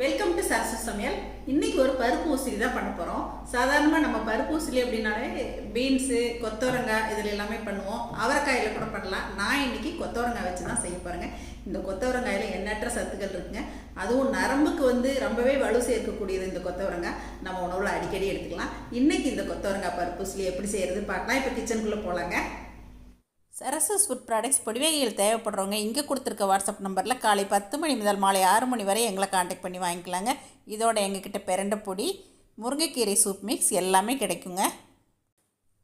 Welcome to Sarasu சமையல் இன்னைக்கு ஒரு பருப்பு ஊசிலி தான் பண்ண போகிறோம் சாதாரணமாக நம்ம பருப்பு ஊசிலி அப்படின்னாலே பீன்ஸு கொத்தவரங்காய் இதில் எல்லாமே பண்ணுவோம். அவரைக்காயில் கூட பண்ணலாம். நான் இன்னைக்கு கொத்தவரங்காய் வச்சு தான் செய்ய பாருங்க இந்த கொத்தவரங்காயில் எண்ணற்ற சத்துக்கள் இருக்குங்க. அதுவும் நரம்புக்கு வந்து ரொம்பவே வலு சேர்க்கக்கூடியது இந்த கொத்தவரங்காய். நம்ம உணவில் அடிக்கடி எடுத்துக்கலாம். இன்னைக்கு இந்த கொத்தவரங்காய் பருப்பு ஊசிலி எப்படி செய்யறது பார்க்கலாம். இப்போ கிச்சனுக்குள்ளே போகலாங்க சரசஸ் ஃபுட் ப்ராடக்ட்ஸ் பொடிவகைகள் தேவைப்படுறவங்க இங்கே கொடுத்துருக்க வாட்ஸ்அப் நம்பரில் காலை பத்து மணி முதல் மாலை ஆறு மணி வரை எங்களை காண்டாக்ட் பண்ணி வாங்கிக்கலாங்க. இதோட எங்ககிட்ட பிரண்டை பொடி முருங்கைக்கீரை சூப் மிக்ஸ் எல்லாமே கிடைக்குங்க.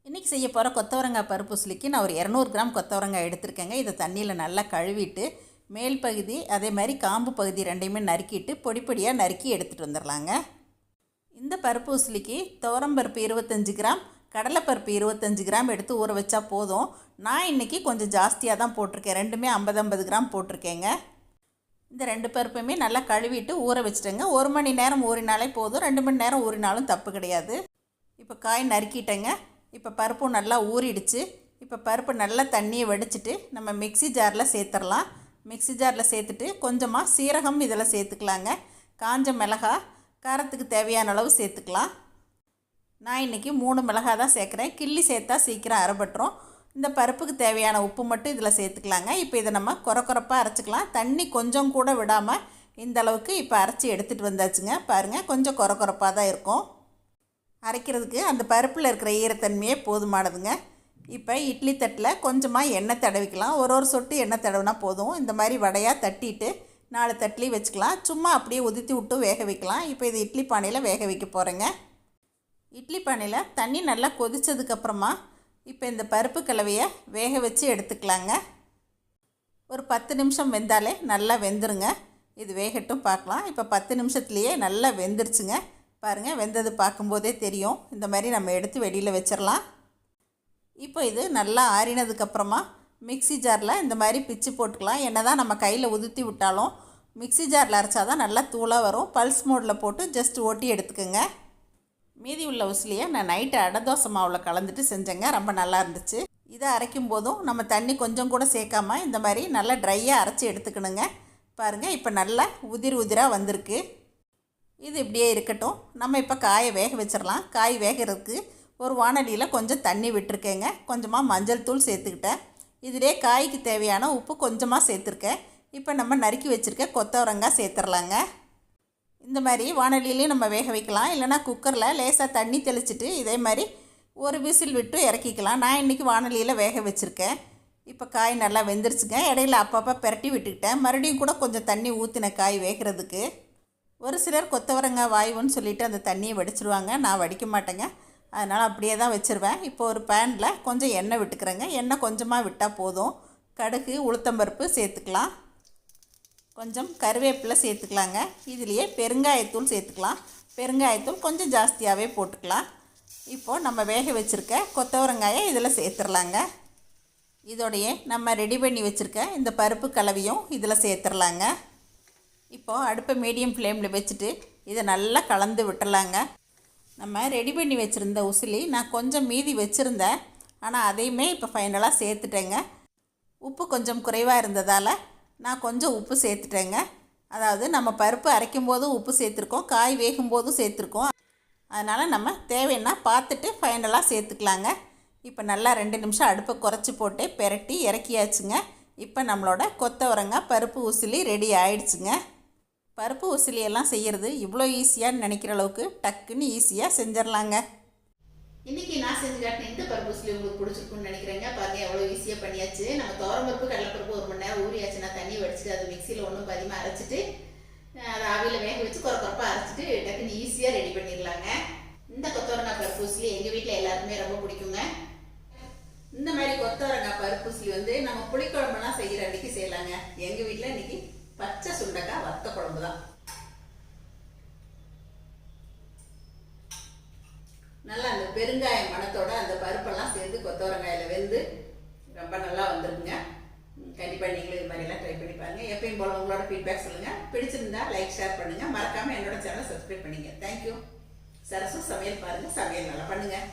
இன்றைக்கி செய்ய போகிற கொத்தவரங்காய் பருப்பு உசிலிக்கு நான் ஒரு இரநூறு கிராம் கொத்தவரங்காய் எடுத்திருக்கேங்க. இதை தண்ணியில் நல்லா கழுவிட்டு மேல் பகுதி அதே மாதிரி காம்பு பகுதி ரெண்டையுமே நறுக்கிட்டு பொடி பொடியாக நறுக்கி எடுத்துகிட்டு வந்துடலாங்க இந்த பருப்பு உசிலிக்கு துவரம்பருப்பு இருபத்தஞ்சி கிராம் கடலைப்பருப்பு இருபத்தஞ்சி கிராம் எடுத்து ஊற வச்சா போதும். நான் இன்றைக்கி கொஞ்சம் ஜாஸ்தியாக தான் போட்டிருக்கேன். ரெண்டுமே ஐம்பது ஐம்பது கிராம் போட்டிருக்கேங்க. இந்த ரெண்டு பருப்புமே நல்லா கழுவிட்டு ஊற வச்சுட்டேங்க. ஒரு மணி நேரம் ஊறினாலே போதும். ரெண்டு மணி நேரம் ஊறினாலும் தப்பு கிடையாது. இப்போ காய் நறுக்கிட்டேங்க. இப்போ பருப்பும் நல்லா ஊறிடுச்சு. இப்போ பருப்பு நல்லா தண்ணியை வடிச்சிட்டு நம்ம மிக்ஸி ஜாரில் சேர்த்துடலாம் மிக்ஸி ஜாரில் சேர்த்துட்டு கொஞ்சமாக சீரகம் இதில் சேர்த்துக்கலாங்க. காஞ்ச மிளகா காரத்துக்கு தேவையான அளவு சேர்த்துக்கலாம். நான் இன்றைக்கி மூணு மிளகா தான் சேர்க்குறேன். கிள்ளி சேர்த்தா சீக்கிரம் அரைபட்டுரும். இந்த பருப்புக்கு தேவையான உப்பு மட்டும் இதில் சேர்த்துக்கலாங்க. இப்போ இதை நம்ம குறக்குறப்பாக அரைச்சிக்கலாம். தண்ணி கொஞ்சம் கூட விடாமல் இந்த அளவுக்கு இப்போ அரைச்சி எடுத்துகிட்டு வந்தாச்சுங்க. பாருங்கள் கொஞ்சம் குறக்குறப்பாக தான் இருக்கும். அரைக்கிறதுக்கு அந்த பருப்பில் இருக்கிற ஈரத்தன்மையே போதுமானதுங்க. இப்போ இட்லி தட்டில் கொஞ்சமாக எண்ணெய் தடவிக்கலாம். ஒரு ஒரு சொட்டு எண்ணெய் தடவினா போதும். இந்த மாதிரி வடையாக தட்டிட்டு நாலு தட்டிலையும் வச்சுக்கலாம். சும்மா அப்படியே உதித்தி விட்டு வேக வைக்கலாம். இப்போ இது இட்லி பானையில் வேக வைக்க போகிறேங்க இட்லி பானையில் தண்ணி நல்லா கொதித்ததுக்கப்புறமா இப்போ இந்த பருப்பு கலவையை வேக வச்சு எடுத்துக்கலாங்க. ஒரு பத்து நிமிஷம் வெந்தாலே நல்லா வெந்துருங்க. இது வேகட்டும் பார்க்கலாம். இப்போ பத்து நிமிஷத்துலேயே நல்லா வெந்துருச்சுங்க. பாருங்கள் வெந்தது பார்க்கும்போதே தெரியும். இந்த மாதிரி நம்ம எடுத்து வெளியில் வச்சிடலாம் இப்போ இது நல்லா ஆறினதுக்கப்புறமா மிக்ஸி ஜாரில் இந்த மாதிரி பிச்சு போட்டுக்கலாம். என்ன தான் நம்ம கையில் உதுத்தி விட்டாலும் மிக்ஸி ஜாரில் அரைச்சா தான் நல்லா தூளாக வரும். பல்ஸ் மோடில் போட்டு ஜஸ்ட் ஓட்டி எடுத்துக்கோங்க. மீதி உள்ள உசிலியை நான் நைட்டு அடதோசை மாவில் கலந்துட்டு செஞ்சேங்க. ரொம்ப நல்லா இருந்துச்சு. இதை அரைக்கும் போதும் நம்ம தண்ணி கொஞ்சம் கூட சேர்க்காம இந்த மாதிரி நல்லா ட்ரையாக அரைச்சி எடுத்துக்கணுங்க. பாருங்கள் இப்போ நல்லா உதிர் உதிராக வந்திருக்கு. இது இப்படியே இருக்கட்டும். நம்ம இப்போ காயை வேக வச்சிடலாம் காய் வேகிறதுக்கு ஒரு வானலியில் கொஞ்சம் தண்ணி விட்டுருக்கேங்க. கொஞ்சமாக மஞ்சள் தூள் சேர்த்துக்கிட்டேன். இதிலே காய்க்கு தேவையான உப்பு கொஞ்சமாக சேர்த்துருக்கேன். இப்போ நம்ம நறுக்கி வச்சுருக்க கொத்தவரங்காய் சேர்த்துடலாங்க இந்த மாதிரி வானொலியிலையும் நம்ம வேக வைக்கலாம். இல்லைனா குக்கரில் லேசாக தண்ணி தெளிச்சிட்டு இதே மாதிரி ஒரு விசில் விட்டு இறக்கிக்கலாம். நான் இன்றைக்கி வானொலியில் வேக வச்சுருக்கேன். இப்போ காய் நல்லா வெந்துருச்சுங்க. இடையில அப்பப்போ பிரட்டி விட்டுக்கிட்டேன். மறுபடியும் கூட கொஞ்சம் தண்ணி ஊற்றின காய் வேகிறதுக்கு. ஒரு சிலர் கொத்தவரங்காய் வாய்வுன்னு சொல்லிவிட்டு அந்த தண்ணியை வடிச்சிருவாங்க. நான் வடிக்க மாட்டேங்க. அதனால் அப்படியே தான் வச்சுருவேன். இப்போ ஒரு பேனில் கொஞ்சம் எண்ணெய் விட்டுக்கிறேங்க. எண்ணெய் கொஞ்சமாக விட்டால் போதும். கடுகு உளுத்தம்பருப்பு சேர்த்துக்கலாம். கொஞ்சம் கருவேப்பிலை சேர்த்துக்கலாங்க. இதுலேயே பெருங்காயத்தூள் சேர்த்துக்கலாம். பெருங்காயத்தூள் கொஞ்சம் ஜாஸ்தியாகவே போட்டுக்கலாம். இப்போது நம்ம வேக வச்சுருக்க கொத்தவரங்காயை இதில் சேர்த்துடலாங்க இதோடையே நம்ம ரெடி பண்ணி வச்சுருக்க இந்த பருப்பு கலவையும் இதில் சேர்த்துடலாங்க இப்போது அடுப்பை மீடியம் ஃப்ளேமில் வச்சுட்டு இதை நல்லா கலந்து விட்டுடலாங்க நம்ம ரெடி பண்ணி வச்சுருந்த உசிலி நான் கொஞ்சம் மீதி வச்சுருந்தேன். ஆனால் அதையுமே இப்போ ஃபைனலாக சேர்த்துட்டேங்க. உப்பு கொஞ்சம் குறைவாக இருந்ததால் நான் கொஞ்சம் உப்பு சேர்த்துட்டேங்க. அதாவது நம்ம பருப்பு அரைக்கும் போதும் உப்பு சேர்த்துருக்கோம் காய் வேகும் போதும் சேர்த்துருக்கோம். அதனால் நம்ம தேவைன்னா பார்த்துட்டு ஃபைனலாக சேர்த்துக்கலாங்க. இப்போ நல்லா ரெண்டு நிமிஷம் அடுப்பை குறைச்சி போட்டு பெரட்டி இறக்கியாச்சுங்க. இப்போ நம்மளோட கொத்தவரங்காய் பருப்பு உசிலி ரெடி ஆயிடுச்சுங்க. பருப்பு உசிலி எல்லாம் செய்கிறது இவ்வளோ ஈஸியான்னு நினைக்கிற அளவுக்கு டக்குன்னு ஈஸியாக செஞ்சிடலாங்க இன்னைக்கு நான் செஞ்சு காட்டின இந்த பருப்பு உங்களுக்கு பிடிச்சிருக்குன்னு நினைக்கிறேங்க. பாருங்க எவ்வளோ ஈஸியாக பண்ணியாச்சு. நம்ம தோரம்பருப்பு கடலைப்பருப்பு ஒரு மணி நேரம் ஊறியாச்சுன்னா தண்ணி வடிச்சுட்டு அது மிக்சியில் ஒன்றும் பதிமாக அரைச்சிட்டு அதை ஆவியில் வேக வச்சு குறை குறைப்பாக அரைச்சிட்டு டக்குன்னு ஈஸியாக ரெடி பண்ணிடலாங்க. இந்த கொத்தவரங்காய் பருப்பு எங்கள் வீட்டில் எல்லாருமே ரொம்ப பிடிக்குங்க. இந்த மாதிரி கொத்தவரங்காய் பருப்பூசி வந்து நம்ம புளிக்குழம்புலாம் செய்கிற அன்னைக்கு செய்யலாங்க. எங்கள் வீட்டில் இன்னைக்கு பச்சை சுண்டக்காய் வத்த குழம்பு தான் நல்லா அந்த பெருங்காய மணத்தோட அந்த பருப்பெல்லாம் சேர்ந்து கொத்தவரங்காயில் வெந்து ரொம்ப நல்லா வந்துருக்குங்க. கண்டிப்பாக நீங்களும் இது மாதிரிலாம் ட்ரை பண்ணி பாருங்கள் எப்பயும் போல உங்களோட ஃபீட்பேக் சொல்லுங்கள் பிடிச்சிருந்தா லைக் ஷேர் பண்ணுங்கள் மறக்காமல் என்னோட சேனல் சப்ஸ்கிரைப் பண்ணிங்க. தேங்க்யூ சரசும் சமையல் பாருங்கள் சமையல் நல்லா பண்ணுங்கள்